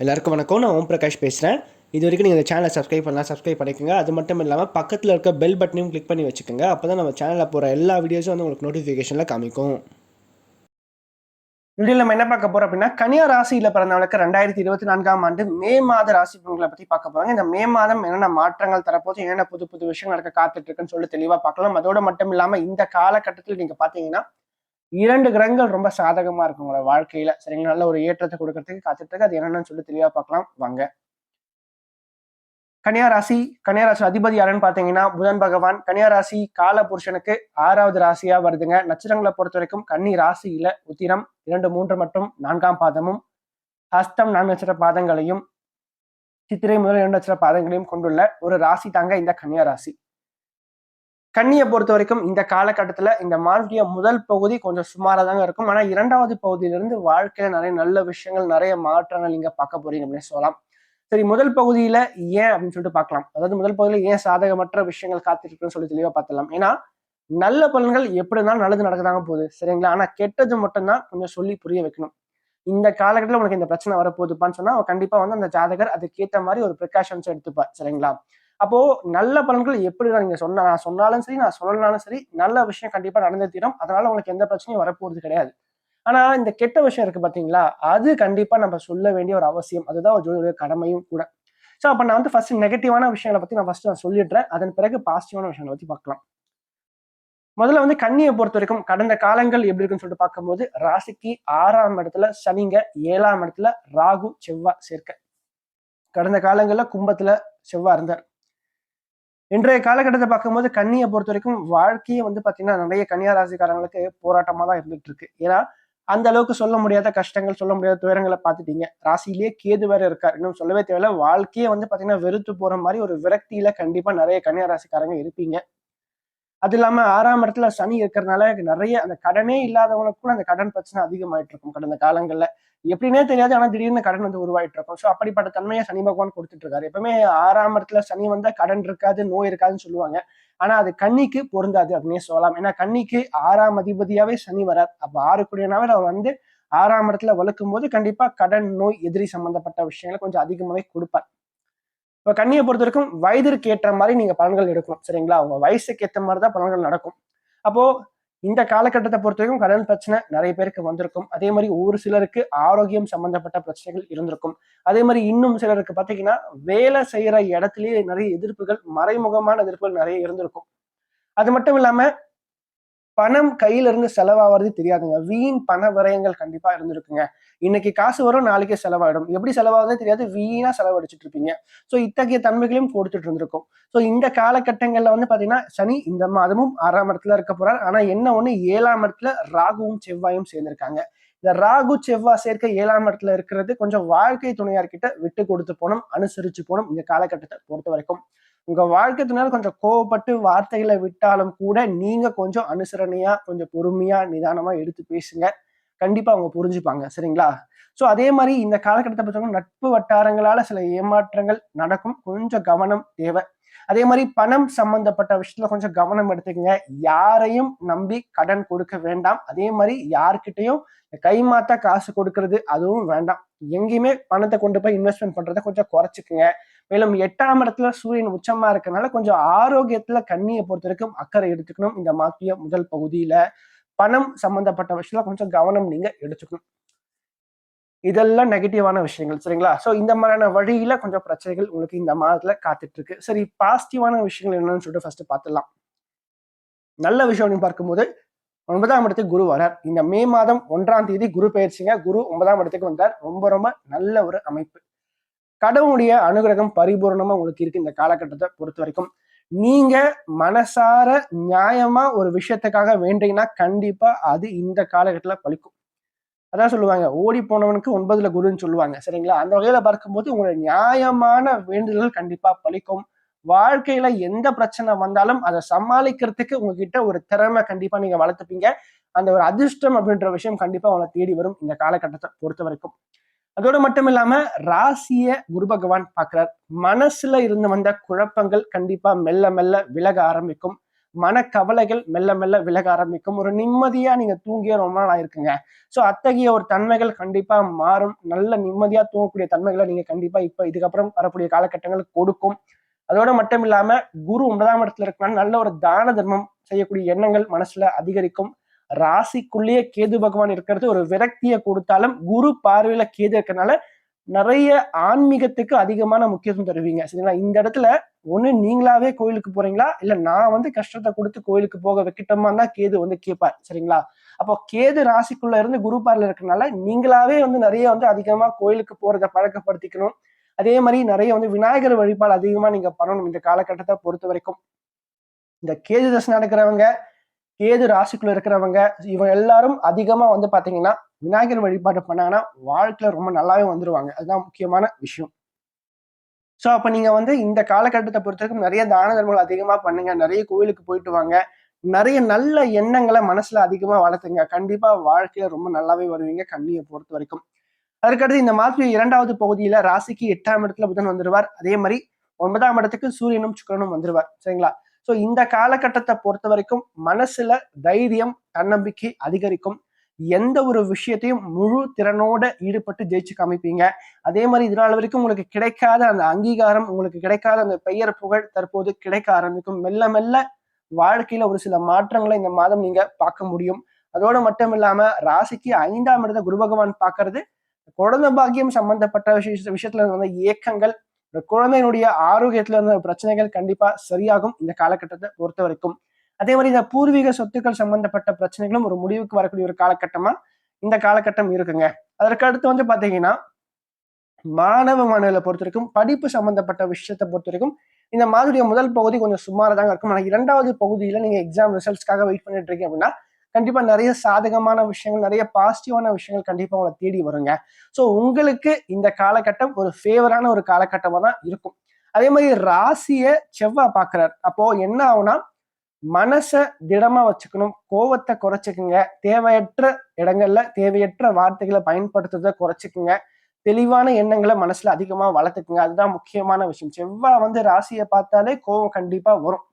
எல்லாருக்கும் வணக்கம். நான் ஓம் பிரகாஷ் பேசுகிறேன் இது வரைக்கும் நீங்கள் இந்த சேனலை சப்ஸ்கிரைப் பண்ணலாம் சப்ஸ்கிரைப் பண்ணிக்கோங்க. அது மட்டும் இல்லாமல் பக்கத்தில் இருக்க பெல் பட்டனையும் கிளிக் பண்ணி வச்சுக்கோங்க. அப்போ தான் நம்ம சேனலில் போகிற எல்லா வீடியோஸும் வந்து உங்களுக்கு நோட்டிஃபிகேஷனில் காமிக்கும். வீடியோவில் நம்ம என்ன பார்க்க போகிறோம் அப்படின்னா கன்னியா ராசியில் பிறந்தவங்களுக்கு ரெண்டாயிரத்தி இருபத்தி நான்காம் ஆண்டு மே மாத ராசி பலன்களை பற்றி பார்க்க போகிறாங்க இந்த மே மாதம் என்னென்ன மாற்றங்கள் தரப்போது என்னென்ன புது புது விஷயங்கள் நடக்க காத்துட்டு இருக்குன்னு சொல்லி தெளிவாக பார்க்கலாம். அதோட மட்டும் இல்லாமல் இந்த காலகட்டத்தில் நீங்கள் பார்த்தீங்கன்னா இரண்டு கிரகங்கள் ரொம்ப சாதகமா இருக்கு உங்களோட வாழ்க்கையில. சரிங்களா நல்ல ஒரு ஏற்றத்தை கொடுக்கறதுக்கு காத்துட்டு இருக்கு. அது என்னன்னு சொல்லி தெளிவா பார்க்கலாம். வாங்க. கன்னியாராசி ராசி ராசி அதிபதி யாருன்னு பாத்தீங்கன்னா புதன் பகவான். கன்னியாராசி கால புருஷனுக்கு ஆறாவது ராசியா வருதுங்க. நட்சத்திரங்களை பொறுத்த வரைக்கும் கன்னி ராசியில உத்திரம் இரண்டு மூன்று மற்றும் நான்காம் பாதமும் ஹஸ்தம் நான்கு நட்சத்திர பாதங்களையும் சித்திரை முதல் இரண்டு நட்சத்திர பாதங்களையும் கொண்டுள்ள ஒரு ராசி தாங்க இந்த கன்னியாராசி. கண்ணியை கன்னியை பொறுத்த வரைக்கும் இந்த காலகட்டத்துல இந்த மாதத்துடைய முதல் பகுதி கொஞ்சம் சுமாராக தாங்க இருக்கும். ஆனா இரண்டாவது பகுதியிலிருந்து வாழ்க்கையில நிறைய நல்ல விஷயங்கள் நிறைய மாற்றங்கள் நீங்கள் பார்க்க போறீங்க அப்படின்னு சொல்லலாம். சரி முதல் பகுதியில ஏன் அப்படின்னு சொல்லிட்டு பார்க்கலாம். அதாவது முதல் பகுதியில ஏன் சாதகமற்ற விஷயங்கள் காத்திருக்குன்னு சொல்லி தெளிவாக பார்த்துலாம் ஏன்னா நல்ல பலன்கள் எப்படி இருந்தாலும் நல்லது நடக்கதாங்க போகுது. சரிங்களா? ஆனா கெட்டது மட்டும்தான் கொஞ்சம் சொல்லி புரிய வைக்கணும். இந்த காலகட்டத்தில் உனக்கு இந்த பிரச்சனை வரப்போகுதுப்பான்னு சொன்னா அவன் கண்டிப்பா வந்து அந்த ஜாதகர் அதுக்கேற்ற மாதிரி ஒரு ப்ரிகாஷன்ஸ் எடுத்துப்பார். சரிங்களா? அப்போ நல்ல பலன்கள் எப்படி தான் நீங்க சொன்ன நான் சொன்னாலும் சரி நான் சொல்லனாலும் சரி நல்ல விஷயம் கண்டிப்பா நடந்து தீரும். அதனால உங்களுக்கு எந்த பிரச்சனையும் வரப்போறது கிடையாது. ஆனா இந்த கெட்ட விஷயம் இருக்கு பாத்தீங்களா? அது கண்டிப்பா நம்ம சொல்ல வேண்டிய ஒரு அவசியம். அதுதான் ஒரு ஜோதிட கடமையும் கூட. ஸோ அப்ப நான் வந்து ஃபர்ஸ்ட் நெகட்டிவான விஷயங்களை பத்தி நான் ஃபர்ஸ்ட் நான் சொல்லிடுறேன். அதன் பிறகு பாசிட்டிவான விஷயங்களை பத்தி பார்க்கலாம். முதல்ல வந்து கன்னியை பொறுத்த வரைக்கும் கடந்த காலங்கள் எப்படி இருக்குன்னு சொல்லிட்டு பார்க்கும்போது ராசிக்கு ஆறாம் இடத்துல சனிங்க ஏழாம் இடத்துல ராகு செவ்வாய் சேர்க்க. கடந்த காலங்கள்ல கும்பத்துல செவ்வாய் இருந்தார். இன்றைய காலகட்டத்தை பார்க்கும்போது கன்னியை பொறுத்த வரைக்கும் வாழ்க்கையே வந்து பார்த்தீங்கன்னா நிறைய கன்னியா ராசிக்காரங்களுக்கு போராட்டமாக தான் இருந்துட்டு இருக்கு ஏன்னா அந்த அளவுக்கு சொல்ல முடியாத கஷ்டங்கள் சொல்ல முடியாத துயரங்களை பார்த்துட்டீங்க. ராசியிலேயே கேது வேற இருக்கார். இன்னும் சொல்லவே தேவையில்ல. வாழ்க்கையே வந்து பார்த்தீங்கன்னா வெறுத்து போற மாதிரி ஒரு விரக்தியில கண்டிப்பா நிறைய கன்னியா ராசிக்காரங்க இருப்பீங்க. அது இல்லாம ஆறாம் இடத்துல சனி இருக்கிறதுனால நிறைய அந்த கடனே இல்லாதவங்களுக்கு கூட அந்த கடன் பிரச்சனை அதிகமாயிட்டு இருக்கும் கடந்த காலங்கள்ல. எப்படின்னே தெரியாது ஆனா திடீர்னு கடன் வந்து உருவாயிட்டு இருக்கும். ஸோ அப்படிப்பட்ட தன்மையை சனி பகவான் கொடுத்துட்டு இருக்காரு. எப்பவுமே ஆறாம் இடத்துல சனி வந்தா கடன் இருக்காது நோய் இருக்காதுன்னு சொல்லுவாங்க. ஆனா அது கன்னிக்கு பொருந்தாது அப்படின்னே சொல்லலாம். ஏன்னா கன்னிக்கு ஆறாம் அதிபதியாவே சனி வரார். அப்ப ஆறு குடியனாவே அவர் வந்து ஆறாம் இடத்துல வளர்க்கும் போது கண்டிப்பா கடன் நோய் எதிரி சம்பந்தப்பட்ட விஷயங்களை கொஞ்சம் அதிகமாவே கொடுப்பார். இப்போ கண்ணியை பொறுத்த வரைக்கும் வயதிற்கு ஏற்ற மாதிரி நீங்க பலன்கள் எடுக்கணும் சரிங்களா? அவங்க வயசுக்கு ஏற்ற மாதிரி தான் பலன்கள் நடக்கும். அப்போ இந்த காலகட்டத்தை பொறுத்த வரைக்கும் கடன் பிரச்சனை நிறைய பேருக்கு வந்திருக்கும். அதே மாதிரி ஒரு சிலருக்கு ஆரோக்கியம் சம்பந்தப்பட்ட பிரச்சனைகள் இருந்திருக்கும். அதே மாதிரி இன்னும் சிலருக்கு பார்த்தீங்கன்னா வேலை செய்யற இடத்துலயே நிறைய எதிர்ப்புகள் மறைமுகமான எதிர்ப்புகள் நிறைய இருந்திருக்கும். அது மட்டும் இல்லாம பணம் கையில இருந்து செலவாகிறது தெரியாதுங்க. வீண் பண விரயங்கள் கண்டிப்பா இருந்திருக்குங்க. இன்னைக்கு காசு வரும் நாளைக்கே செலவாயிடும். எப்படி செலவாகுதுன்னு தெரியாது வீணா செலவழிச்சிட்டு இருப்பீங்க. ஸோ இத்தகைய தன்மைகளையும் கொடுத்துட்டு இருந்திருக்கும். ஸோ இந்த காலகட்டங்கள்ல வந்து பாத்தீங்கன்னா சனி இந்த மாதமும் ஆறாம் இடத்துல இருக்க போறார். ஆனா என்ன ஒண்ணு? ஏழாம் இடத்துல ராகுவும் செவ்வாயும் சேர்ந்திருக்காங்க. இந்த ராகு செவ்வாய் சேர்க்க ஏழாம் இடத்துல இருக்கிறது கொஞ்சம் வாழ்க்கை துணையார்கிட்ட விட்டு கொடுத்து போனோம் அனுசரிச்சு போனோம் இந்த காலகட்டத்தை பொறுத்த வரைக்கும் உங்க வாழ்க்கை கொஞ்சம் கோவப்பட்டு வார்த்தைகளை விட்டாலும் கூட நீங்க கொஞ்சம் அனுசரணையா கொஞ்சம் பொறுமையா நிதானமா எடுத்து பேசுங்க. கண்டிப்பா அவங்க புரிஞ்சுப்பாங்க. சரிங்களா? ஸோ அதே மாதிரி இந்த காலகட்டத்தை பற்றவங்க நட்பு வட்டாரங்களால சில ஏமாற்றங்கள் நடக்கும். கொஞ்சம் கவனம் தேவை. அதே மாதிரி பணம் சம்பந்தப்பட்ட விஷயத்துல கொஞ்சம் கவனம் எடுத்துக்கங்க. யாரையும் நம்பி கடன் கொடுக்க வேண்டாம். அதே மாதிரி யார்கிட்டையும் கைமாத்தா காசு கொடுக்கறது அதுவும் வேண்டாம். எங்கேயுமே பணத்தை கொண்டு போய் இன்வெஸ்ட்மெண்ட் பண்றதை கொஞ்சம் குறைச்சிக்குங்க. மேலும் எட்டாம் இடத்துல சூரியன் உச்சமா இருக்கனால கொஞ்சம் ஆரோக்கியத்துல கண்ணியை பொறுத்த வரைக்கும் அக்கறை எடுத்துக்கணும். இந்த மாத்திய முதல் பகுதியில பணம் சம்பந்தப்பட்ட விஷயத்துல கொஞ்சம் கவனம் நீங்க எடுத்துக்கணும். இதெல்லாம் நெகட்டிவான விஷயங்கள் சரிங்களா? ஸோ இந்த மாதிரியான வழியில கொஞ்சம் பிரச்சனைகள் உங்களுக்கு இந்த மாதத்துல காத்துட்டு இருக்கு. சரி பாசிட்டிவான விஷயங்கள் என்னன்னு சொல்லிட்டு ஃபர்ஸ்ட் பார்த்துடலாம் நல்ல விஷயம் பார்க்கும்போது ஒன்பதாம் இடத்துக்கு குரு வரார் இந்த மே மாதம் ஒன்றாம் தேதி குரு பயிற்சிங்க குரு ஒன்பதாம் இடத்துக்கு வந்தார். ரொம்ப ரொம்ப நல்ல ஒரு அமைப்பு. கடவுளுடைய அனுகிரகம் பரிபூர்ணமா உங்களுக்கு இருக்கு இந்த காலகட்டத்தை பொறுத்த வரைக்கும். நீங்க மனசார நியாயமா ஒரு விஷயத்துக்காக வேண்டீங்கன்னா கண்டிப்பா அது இந்த காலகட்டத்துல பழிக்கும். அதான் சொல்லுவாங்க ஓடி போனவனுக்கு ஒன்பதுல குருன்னு சொல்லுவாங்க சரிங்களா? அந்த வகையில பார்க்கும்போது உங்களுடைய நியாயமான வேண்டுதல்கள் கண்டிப்பா பழிக்கும். வாழ்க்கையில எந்த பிரச்சனை வந்தாலும் அதை சமாளிக்கிறதுக்கு உங்ககிட்ட ஒரு திறமை கண்டிப்பா நீங்க வளர்த்துப்பீங்க. அந்த ஒரு அதிர்ஷ்டம் அப்படின்ற விஷயம் கண்டிப்பா உங்களை தேடி வரும் இந்த காலகட்டத்தை பொறுத்த வரைக்கும். அதோடு மட்டும் இல்லாம ராசிய குரு பகவான் பார்க்கிறார். மனசுல இருந்து வந்த குழப்பங்கள் கண்டிப்பா மெல்ல மெல்ல விலக ஆரம்பிக்கும். மனக்கவலைகள் மெல்ல மெல்ல விலக ஆரம்பிக்கும். ஒரு நிம்மதியா நீங்க தூங்கிய ரொம்ப நாள் ஆயிருக்குங்க. ஸோ அத்தகைய ஒரு தன்மைகள் கண்டிப்பா மாறும். நல்ல நிம்மதியா தூங்கக்கூடிய தன்மைகளை நீங்க கண்டிப்பா இப்ப இதுக்கப்புறம் வரக்கூடிய காலகட்டங்கள் கொடுக்கும். அதோட மட்டும் இல்லாம குரு ஒன்பதாம் இடத்துல இருக்கனால நல்ல ஒரு தான தர்மம் செய்யக்கூடிய எண்ணங்கள் மனசுல அதிகரிக்கும். ராசிக்குள்ளேயே கேது பகவான் இருக்கிறது. ஒரு விரக்தியை கொடுத்தாலும் குரு பார்வையில கேது இருக்கறனால நிறைய ஆன்மீகத்துக்கு அதிகமான முக்கியத்துவம் தருவீங்க. சரிங்களா? இந்த இடத்துல ஒண்ணு நீங்களாவே கோயிலுக்கு போறீங்களா? இல்ல நான் வந்து கஷ்டத்தை கொடுத்து கோயிலுக்கு போக வைக்கிட்டோமா தான் கேது வந்து கேட்பார். சரிங்களா? அப்போ கேது ராசிக்குள்ள இருந்து குரு பார்ல இருக்கிறனால நீங்களாவே வந்து நிறைய வந்து அதிகமா கோயிலுக்கு போறதை பழக்கப்படுத்திக்கணும். அதே மாதிரி நிறைய வந்து விநாயகர் வழிபாடு அதிகமா நீங்க பண்ணணும். இந்த காலகட்டத்தை பொறுத்த வரைக்கும். இந்த கேது தசை நடக்கிறவங்க கேது ராசிக்குள்ள இருக்கிறவங்க இவங்க எல்லாரும் அதிகமா வந்து பாத்தீங்கன்னா விநாயகர் வழிபாடு பண்ணாங்கன்னா வாழ்க்கையில ரொம்ப நல்லாவே வந்துருவாங்க. அதுதான் முக்கியமான விஷயம். ஸோ அப்ப நீங்க வந்து இந்த காலகட்டத்தை பொறுத்த வரைக்கும் நிறைய தான தர்மங்கள் அதிகமா பண்ணுங்க. நிறைய கோயிலுக்கு போயிட்டு வாங்க. நிறைய நல்ல எண்ணங்களை மனசுல அதிகமா வளர்த்துங்க. கண்டிப்பா வாழ்க்கையில ரொம்ப நல்லாவே வருவீங்க கண்ணியை பொறுத்த வரைக்கும். அதுக்கடுத்து இந்த மாதம் இரண்டாவது பகுதியில ராசிக்கு எட்டாம் இடத்துல புதன் வந்துருவார். அதே மாதிரி ஒன்பதாம் இடத்துக்கு சூரியனும் சுக்கரனும் வந்துருவார். சரிங்களா? ஸோ இந்த காலகட்டத்தை பொறுத்த வரைக்கும் மனசுல தைரியம் தன்னம்பிக்கை அதிகரிக்கும். எந்த ஒரு விஷயத்தையும் முழு திறனோட ஈடுபட்டு ஜெயிச்சு காமிப்பீங்க. அதே மாதிரி இதனால் வரைக்கும் உங்களுக்கு கிடைக்காத அந்த அங்கீகாரம் உங்களுக்கு கிடைக்காத அந்த பெயர் புகழ் தற்போது கிடைக்க ஆரம்பிக்கும். மெல்ல மெல்ல வாழ்க்கையில ஒரு சில மாற்றங்களை இந்த மாதம் நீங்க பார்க்க முடியும். அதோடு மட்டும் இல்லாம ராசிக்கு ஐந்தாம் இடத்த குரு பகவான் பார்க்கறது குழந்தை பாக்கியம் சம்பந்தப்பட்ட விஷய விஷயத்துல இருந்த இயக்கங்கள் இந்த குழந்தையினுடைய ஆரோக்கியத்துல இருந்த பிரச்சனைகள் கண்டிப்பா சரியாகும் இந்த காலகட்டத்தை பொறுத்த வரைக்கும். அதே மாதிரி இந்த பூர்வீக சொத்துக்கள் சம்பந்தப்பட்ட பிரச்சனைகளும் ஒரு முடிவுக்கு வரக்கூடிய ஒரு காலகட்டமா இந்த காலகட்டம் இருக்குங்க. அதற்கு அடுத்து வந்து பாத்தீங்கன்னா மாணவ மாணவர்களை பொறுத்த வரைக்கும் படிப்பு சம்பந்தப்பட்ட விஷயத்தை பொறுத்த வரைக்கும் இந்த மாதிரியுடைய முதல் பகுதி கொஞ்சம் சுமாராக தாங்க இருக்கும். ஆனால் இரண்டாவது பகுதியில நீங்க எக்ஸாம் ரிசல்ட்ஸ்க்காக வெயிட் பண்ணிட்டு இருக்கீங்க அப்படின்னா கண்டிப்பா நிறைய சாதகமான விஷயங்கள் நிறைய பாசிட்டிவான விஷயங்கள் கண்டிப்பா உங்களை தேடி வருங்க. ஸோ உங்களுக்கு இந்த காலகட்டம் ஒரு ஃபேவரான ஒரு காலகட்டமா தான் இருக்கும். அதே மாதிரி ராசியை செவ்வாய் பார்க்கிறார். அப்போ என்ன ஆகும்னா மனசை திடமா வச்சுக்கணும். கோவத்தை குறைச்சிக்குங்க. தேவையற்ற இடங்கள்ல தேவையற்ற வார்த்தைகளை பயன்படுத்துறதை குறைச்சிக்குங்க. தெளிவான எண்ணங்களை மனசுல அதிகமா வளர்த்துக்குங்க. அதுதான் முக்கியமான விஷயம். செவ்வாய் வந்து ராசியை பார்த்தாலே கோவம் கண்டிப்பா வரும்.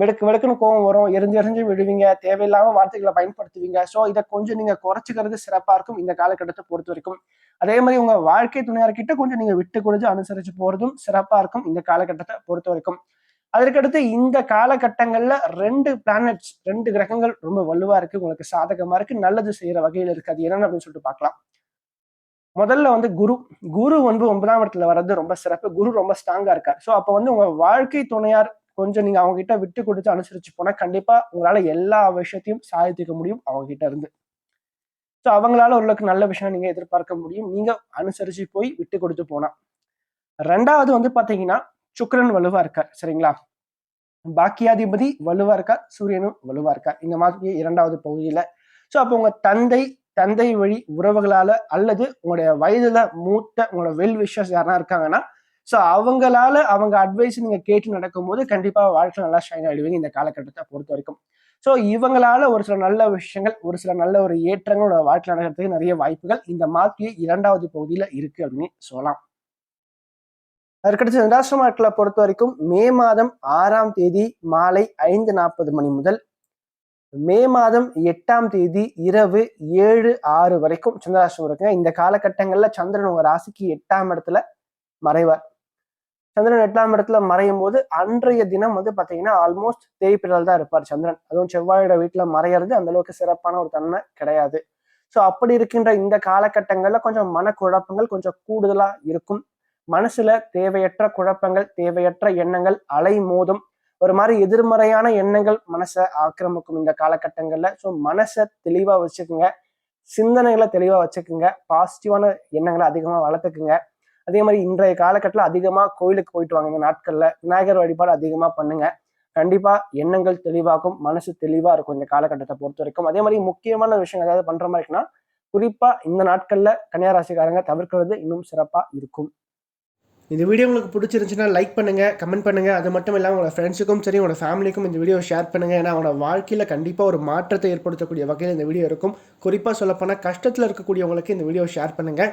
வெடுக்கு வெடுக்குன்னு கோவம் வரும். எரிஞ்சு எரிஞ்சு விடுவீங்க தேவையில்லாம வார்த்தைகளை பயன்படுத்துவீங்க. ஸோ இதை கொஞ்சம் நீங்க குறைச்சிக்கிறது சிறப்பா இருக்கும் இந்த காலகட்டத்தை பொறுத்த வரைக்கும். அதே மாதிரி உங்க வாழ்க்கை துணையார்கிட்ட கொஞ்சம் நீங்க விட்டு கொடுத்து அனுசரிச்சு போறதும் சிறப்பா இருக்கும் இந்த காலகட்டத்தை பொறுத்த வரைக்கும். அதற்கடுத்து இந்த காலகட்டங்கள்ல ரெண்டு பிளானட்ஸ் ரெண்டு கிரகங்கள் ரொம்ப வலுவா இருக்கு. உங்களுக்கு சாதகமா இருக்கு. நல்லது செய்யற வகையில இருக்கு. அது என்னன்னு அப்படின்னு சொல்லிட்டு பார்க்கலாம். முதல்ல வந்து குரு. குரு வந்து ஒன்பதாம் இடத்துல வர்றது ரொம்ப சிறப்பு. குரு ரொம்ப ஸ்ட்ராங்கா இருக்கார். ஸோ அப்போ வந்து உங்க வாழ்க்கை துணையார் கொஞ்சம் நீங்க அவங்க கிட்ட விட்டு கொடுத்து அனுசரிச்சு போனா கண்டிப்பா உங்களால எல்லா விஷயத்தையும் சாதித்துக்க முடியும் அவங்க கிட்ட இருந்து. ஸோ அவங்களால ஓரளவுக்கு நல்ல விஷயம் நீங்க எதிர்பார்க்க முடியும். நீங்க அனுசரிச்சு போய் விட்டு கொடுத்து போனா. ரெண்டாவது வந்து பாத்தீங்கன்னா சுக்கரன் வலுவா இருக்கார். சரிங்களா? பாக்கியாதிபதி வலுவா இருக்கார். சூரியனும் வலுவா இருக்கார். இந்த மாதிரி இரண்டாவது பகுதியில. ஸோ அப்போ உங்க தந்தை தந்தை வழி உறவுகளால அல்லது உங்களுடைய வயதுல மூத்த உங்களோட வெல் விஷஸ் யாரா இருக்காங்கன்னா ஸோ அவங்களால அவங்க அட்வைஸ் நீங்க கேட்டு நடக்கும்போது கண்டிப்பா வாழ்க்கை நல்லா ஷைன் ஆயிடுவீங்க இந்த காலகட்டத்தை பொறுத்த வரைக்கும். ஸோ இவங்களால ஒரு சில நல்ல விஷயங்கள் ஒரு சில நல்ல ஒரு ஏற்றங்களோட வாழ்க்கை நடக்கிறதுக்கு நிறைய வாய்ப்புகள் இந்த மாத்திய இரண்டாவது பகுதியில இருக்கு அப்படின்னு சொல்லலாம். அதற்கடுத்து நாட்களை பொறுத்த வரைக்கும் மே மாதம் ஆறாம் தேதி மாலை ஐந்து நாற்பது மணி முதல் மே மாதம் எட்டாம் தேதி இரவு ஏழு ஆறு வரைக்கும் சந்திராசிரமம் இருக்குங்க. இந்த காலகட்டங்கள்ல சந்திரன் உங்க ராசிக்கு எட்டாம் இடத்துல மறைவார். சந்திரன் எட்டாம் இடத்துல மறையும் போது அன்றைய தினம் வந்து பாத்தீங்கன்னா ஆல்மோஸ்ட் தேய்பிரல் தான் இருப்பார் சந்திரன். அதுவும் செவ்வாயோட வீட்டுல மறையிறது அந்த அளவுக்கு சிறப்பான ஒரு தன்மை கிடையாது. ஸோ அப்படி இருக்கின்ற இந்த காலகட்டங்கள்ல கொஞ்சம் மனக்குழப்பங்கள் கொஞ்சம் கூடுதலா இருக்கும். மனசுல தேவையற்ற குழப்பங்கள் தேவையற்ற எண்ணங்கள் அலை மோதும் ஒரு மாதிரி எதிர்மறையான எண்ணங்கள் மனசை ஆக்கிரமிக்கும் இந்த காலகட்டங்கள்ல. ஸோ மனசை தெளிவா வச்சுக்குங்க. சிந்தனைகளை தெளிவா வச்சுக்குங்க. பாசிட்டிவான எண்ணங்களை அதிகமா வளர்த்துக்குங்க. அதே மாதிரி இன்றைய காலகட்டத்தில் அதிகமாக கோயிலுக்கு போயிட்டு வாங்க. இந்த நாட்களில் விநாயகர் வழிபாடு அதிகமாக பண்ணுங்க. கண்டிப்பாக எண்ணங்கள் தெளிவாகும் மனசு தெளிவாக இருக்கும் இந்த காலகட்டத்தை பொறுத்த வரைக்கும். அதே மாதிரி முக்கியமான விஷயம் ஏதாவது பண்ணுற மாதிரி இருக்குன்னா குறிப்பாக இந்த நாட்கள்ல கன்னியாராசிக்காரங்க தவிர்க்கிறது இன்னும் சிறப்பாக இருக்கும். இந்த வீடியோ உங்களுக்கு பிடிச்சிருந்துச்சுன்னா லைக் பண்ணுங்கள் கமெண்ட் பண்ணுங்கள் அது மட்டும் இல்லாமல் உங்களோட ஃப்ரெண்ட்ஸுக்கும் சரி உங்களோட ஃபேமிலிக்கும் இந்த வீடியோ ஷேர் பண்ணுங்கள் ஏன்னா அவங்களோட வாழ்க்கையில் கண்டிப்பாக ஒரு மாற்றத்தை ஏற்படுத்தக்கூடிய வகையில் இந்த வீடியோ இருக்கும். குறிப்பாக சொல்லப்போனால் கஷ்டத்தில் இருக்கக்கூடியவங்களுக்கு இந்த வீடியோ ஷேர் பண்ணுங்கள்